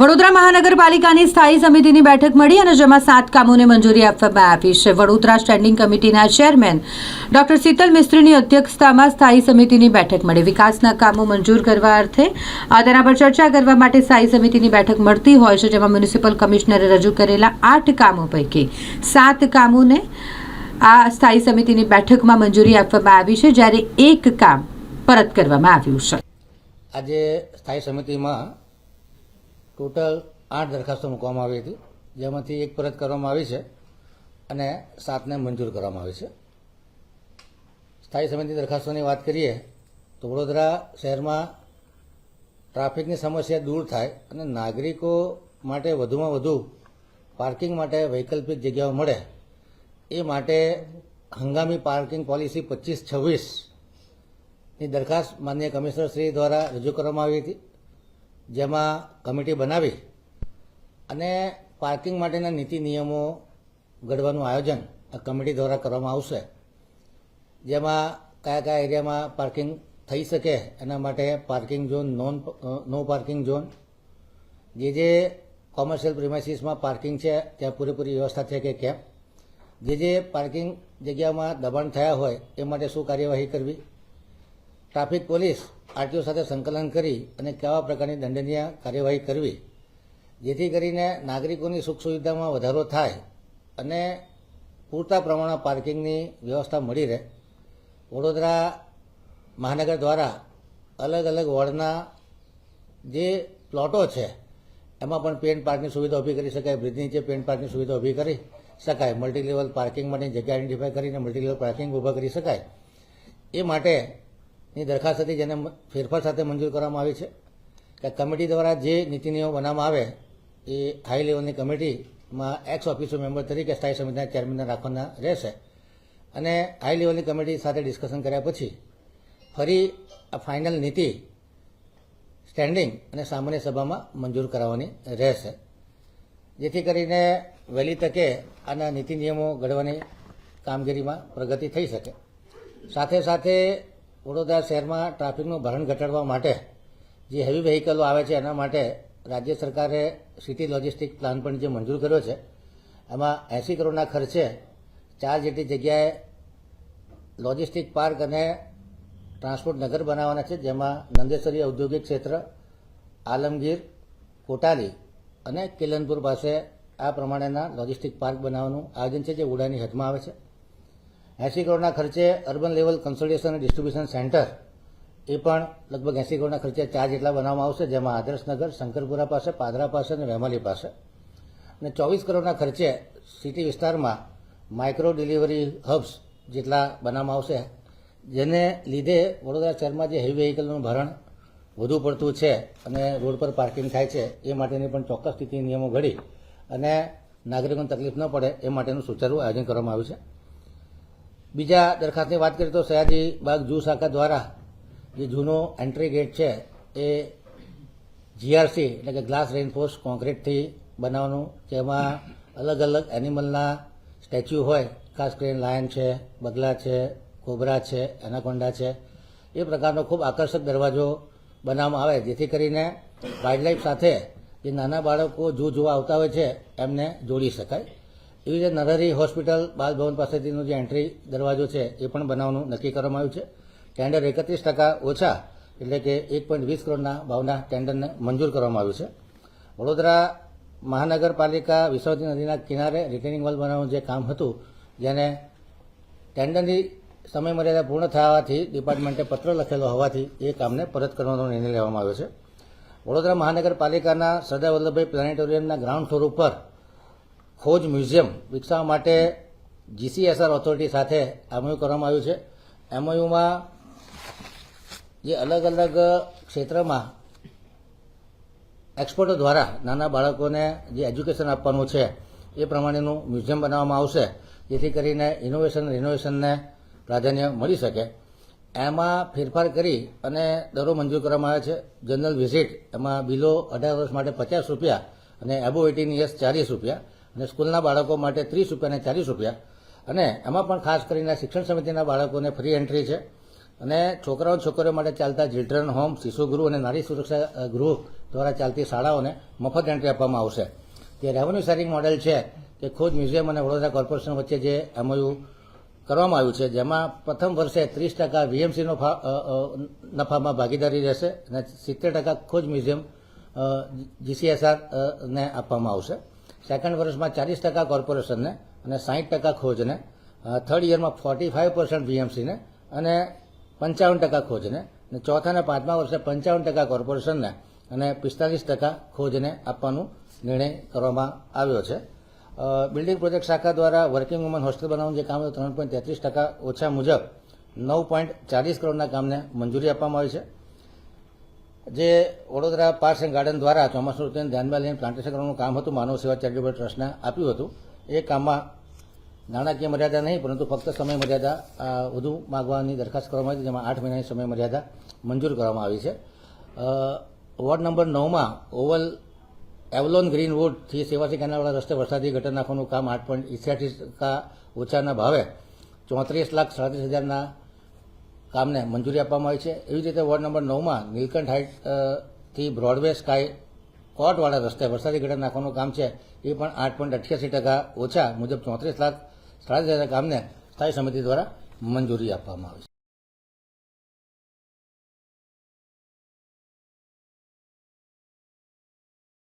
વડોદરા મહાનગરપાલિકાની સ્થાયી સમિતિની બેઠક મળી અને જેમાં સાત કામોને મંજૂરી આપવામાં આવી છે. વડોદરા સ્ટેન્ડિંગ કમિટીના ચેરમેન ડોક્ટર શીતલ મિસ્ત્રીની અધ્યક્ષતામાં સ્થાયી સમિતિની બેઠક મળી. વિકાસના કામો મંજૂર કરવા અર્થે તેના પર ચર્ચા કરવા માટે સ્થાયી સમિતિની બેઠક મળતી હોય છે, જેમાં મ્યુનિસિપલ કમિશનરે રજૂ કરેલા આઠ કામો પૈકી સાત કામોને આ સ્થાયી સમિતિની બેઠકમાં મંજૂરી આપવામાં આવી છે, જ્યારે એક કામ પરત કરવામાં આવ્યું છે. આજે સ્થાયી સમિતિમાં ટોટલ આઠ દરખાસ્તો મૂકવામાં આવી હતી, જેમાંથી એક પરત કરવામાં આવી છે અને સાતને મંજૂર કરવામાં આવી છે. સ્થાયી સમિતિ દરખાસ્તોની વાત કરીએ, તો વડોદરા શહેરમાં ટ્રાફિકની સમસ્યા દૂર થાય અને નાગરિકો માટે વધુમાં વધુ પાર્કિંગ માટે વૈકલ્પિક જગ્યાઓ મળે, એ માટે હંગામી પાર્કિંગ પોલિસી પચીસ છવ્વીસની દરખાસ્ત માનનીય કમિશનર શ્રી દ્વારા રજૂ કરવામાં આવી હતી. જેમાં કમિટી બનાવી અને પાર્કિંગ માટેના નીતિ નિયમો ઘડવાનું આયોજન આ કમિટી દ્વારા કરવામાં આવશે. જેમાં કયા કયા એરિયામાં પાર્કિંગ થઈ શકે એના માટે parking zone, non no parking zone. જે જે કોમર્શિયલ પ્રિમાઇસીસમાં પાર્કિંગ છે, ત્યાં પૂરેપૂરી વ્યવસ્થા છે કે કેમ? જે જે પાર્કિંગ જગ્યામાં દબાણ થયા હોય, એ માટે શું કાર્યવાહી કરવી? ટ્રાફિક પોલીસ આરટીઓ સાથે સંકલન કરી અને કેવા પ્રકારની દંડનીય કાર્યવાહી કરવી, જેથી કરીને નાગરિકોની સુખ સુવિધામાં વધારો થાય અને પૂરતા પ્રમાણમાં પાર્કિંગની વ્યવસ્થા મળી રહે. વડોદરા મહાનગર દ્વારા અલગ અલગ વોર્ડના જે પ્લોટો છે, એમાં પણ પેન પાર્કની સુવિધા ઊભી કરી શકાય, બ્રિજ નીચે પેન પાર્કની સુવિધા ઊભી કરી શકાય મલ્ટીલેવલ પાર્કિંગ માટેની જગ્યા આઈડેન્ટિફાય કરીને મલ્ટીલેવલ પાર્કિંગ ઊભા કરી શકાય. એ માટેની દરખાસ્ત હતી જેને ફેરફાર સાથે મંજૂર કરવામાં આવી છે. કે કમિટી દ્વારા જે નીતિ નિયમો બનાવવામાં આવે, એ હાઈ લેવલની કમિટીમાં એક્સ ઓફિસર મેમ્બર તરીકે સ્થાયી સમિતિના ચેરમેનને રાખવાના રહેશે. અને હાઈ લેવલની કમિટી સાથે ડિસ્કશન કર્યા પછી, ફરી આ ફાઇનલ નીતિ સ્ટેન્ડિંગ અને સામાન્ય સભામાં મંજૂર કરાવવાની રહેશે. જેથી કરીને વહેલી તકે આના નીતિ નિયમો ઘડવાની કામગીરીમાં પ્રગતિ થઈ શકે. સાથે સાથે વડોદરા શહેરમાં ટ્રાફિકનું ભરણ ઘટાડવા માટે જે હેવી વ્હીકલો આવે છે, એના માટે રાજ્ય સરકારે સિટી લોજિસ્ટિક પ્લાન પણ જે મંજૂર કર્યો છે, એમાં એંસી કરોડના ખર્ચે ચાર જેટલી જગ્યાએ લોજિસ્ટિક પાર્ક અને ટ્રાન્સપોર્ટ નગર બનાવવાના છે, જેમાં નંદેસરી ઔદ્યોગિક ક્ષેત્ર, આલમગીર, કોટાલી અને કિલનપુર પાસે આ પ્રમાણેના લોજિસ્ટિક પાર્ક બનાવવાનું આયોજન છે, જે ઉડાની હદમાં આવે છે. એંસી કરોડના ખર્ચે અર્બન લેવલ કન્સલ્ટેશન અને ડિસ્ટ્રીબ્યુશન સેન્ટર એ પણ લગભગ એંસી કરોડના ખર્ચે ચાર જેટલા બનાવવામાં આવશે, જેમાં આદર્શનગર, શંકરપુરા પાસે, પાદરા પાસે અને વેમાલી પાસે. અને ચોવીસ કરોડના ખર્ચે સિટી વિસ્તારમાં માઇક્રો ડિલિવરી હબ્સ જેટલા બનાવવામાં આવશે, જેને લીધે વડોદરા શહેરમાં જે હેવી વ્હીકલનું ભરણ વધુ પડતું છે અને રોડ પર પાર્કિંગ થાય છે, એ માટેની પણ ચોક્કસ સ્થિતિ નિયમો ઘડી અને નાગરિકોને તકલીફ ન પડે એ માટેનું સુચારું આયોજન કરવામાં આવ્યું છે. બીજા દરખાસ્તની વાત કરીએ તો સયાજી બાગ જૂ શાખા દ્વારા જે જૂનો એન્ટ્રી ગેટ છે, એ જીઆરસી એટલે કે ગ્લાસ રેઇનફોર્સ કોન્ક્રીટથી બનાવવાનું, જેમાં અલગ અલગ એનિમલના સ્ટેચ્યુ હોય, ખાસ કરીને લાયન છે, બગલા છે, કોબરા છે, એનાકોન્ડા છે, એ પ્રકારનો ખૂબ આકર્ષક દરવાજો બનાવવામાં આવે, જેથી કરીને વાઇલ્ડલાઇફ સાથે જે નાના બાળકો જૂ જોવા આવતા હોય છે, એમને જોડી શકાય. એવી રીતે નરહરી હોસ્પિટલ બાલભવન પાસેથીનો જે એન્ટ્રી દરવાજો છે, એ પણ બનાવવાનું નક્કી કરવામાં આવ્યું છે. ટેન્ડર એકત્રીસ ટકા ઓછા, એટલે કે એક પોઈન્ટ વીસ કરોડના ભાવના ટેન્ડરને મંજૂર કરવામાં આવ્યું છે. વડોદરા મહાનગરપાલિકા વિસર્જન નદીના કિનારે રિટેનિંગ વોલ બનાવવાનું જે કામ હતું, જેને ટેન્ડરની સમય મર્યાદા પૂર્ણ થવાથી ડિપાર્ટમેન્ટે પત્ર લખેલો હોવાથી એ કામને પરત કરવાનો નિર્ણય લેવામાં આવ્યો છે. વડોદરા મહાનગરપાલિકાના સરદાર વલ્લભભાઈ પ્લાનેટોરિયમના ગ્રાઉન્ડ ફ્લોર ઉપર ખોજ મ્યુઝિયમ વિકસાવવા માટે જીસીએસઆર ઓથોરિટી સાથે એમઓયુ કરવામાં આવ્યું છે. એમઓયુમાં જે અલગ અલગ ક્ષેત્રમાં એક્સપર્ટો દ્વારા નાના બાળકોને જે એજ્યુકેશન આપવાનું છે, એ પ્રમાણેનું મ્યુઝિયમ બનાવવામાં આવશે, જેથી કરીને ઇનોવેશન, રિનોવેશનને પ્રાધાન્ય મળી શકે. એમાં ફેરફાર કરી અને દરો મંજૂર કરવામાં આવે છે. જનરલ વિઝિટ એમાં બિલો અઢાર વર્ષ માટે પચાસ રૂપિયા અને એબો એટીન યર્સ ચાલીસ રૂપિયા. અને સ્કૂલના બાળકો માટે ત્રીસ રૂપિયા અને ચાલીસ રૂપિયા. અને એમાં પણ ખાસ કરીને શિક્ષણ સમિતિના બાળકોને ફ્રી એન્ટ્રી છે. અને છોકરાઓ છોકરીઓ માટે ચાલતા ચિલ્ડ્રન હોમ શિશુ ગૃહ અને નારી સુરક્ષા ગૃહ દ્વારા ચાલતી શાળાઓને મફત એન્ટ્રી આપવામાં આવશે. જે રેવન્યુ શેરિંગ મોડેલ છે તે ખુદ મ્યુઝિયમ અને વડોદરા કોર્પોરેશન વચ્ચે જે એમઓયુ કરવામાં આવ્યું છે, જેમાં પ્રથમ વર્ષે ત્રીસ ટકા વીએમસીનો નફામાં ભાગીદારી રહેશે અને સિત્તેર ટકા ખોજ મ્યુઝિયમ જીસીએસઆર ને આપવામાં આવશે. સેકન્ડ વર્ષમાં ચાલીસ ટકા કોર્પોરેશનને અને સાહીઠ ટકા ખોજને થર્ડ યરમાં ફોર્ટી ફાઇવ પર્સન્ટ બીએમસીને અને પંચાવન ટકા ખોજને અને ચોથા અને પાંચમા વર્ષે પંચાવન ટકા કોર્પોરેશનને અને પિસ્તાલીસ ટકા ખોજને આપવાનો નિર્ણય કરવામાં આવ્યો છે. બિલ્ડિંગ પ્રોજેક્ટ શાખા દ્વારા વર્કિંગ વુમન હોસ્ટેલ બનાવવાનું જે કામ ત્રણ પોઈન્ટ તેત્રીસ ટકા ઓછા મુજબ નવ પોઈન્ટ ચાલીસ કરોડના કામને મંજૂરી આપવામાં આવી છે. જે વડોદરા પાર્સ ગાર્ડન દ્વારા ચોમાસુ ઋતુને ધ્યાનમાં લઈને પ્લાન્ટેશન કરવાનું કામ હતું, માનવ સેવા ચેરિટેબલ ટ્રસ્ટને આપ્યું હતું. એ કામમાં નાણાકીય મર્યાદા નહીં, પરંતુ ફક્ત સમય મર્યાદા વધુ માગવાની દરખાસ્ત કરવામાં આવી જેમાં આઠ મહિનાની સમય મર્યાદા મંજૂર કરવામાં આવી છે. વોર્ડ નંબર નવમાં ઓવલ એવલોન ગ્રીનવુડથી સેવાસી કેનાલવાળા રસ્તે વરસાદી ગટર નાખવાનું કામ આઠ પોઈન્ટ ઇઠ્યાસી ટકા ઓછાના ભાવે ચોત્રીસ લાખ સાડત્રીસ હજારના કામને મંજૂરી આપવામાં આવી છે. એવી રીતે વોર્ડ નંબર નવમાં નીલકંઠ હાઇટથી બ્રોડવે સ્કાય કોર્ટવાળા રસ્તે વરસાદી ગટર નાખવાનું કામ છે. એ પણ આઠ પોઈન્ટ અઠ્યાસી ટકા ઓછા મુજબ ચોત્રીસ લાખ હજાર કામને સ્થાયી સમિતિ દ્વારા મંજૂરી આપવામાં આવી છે.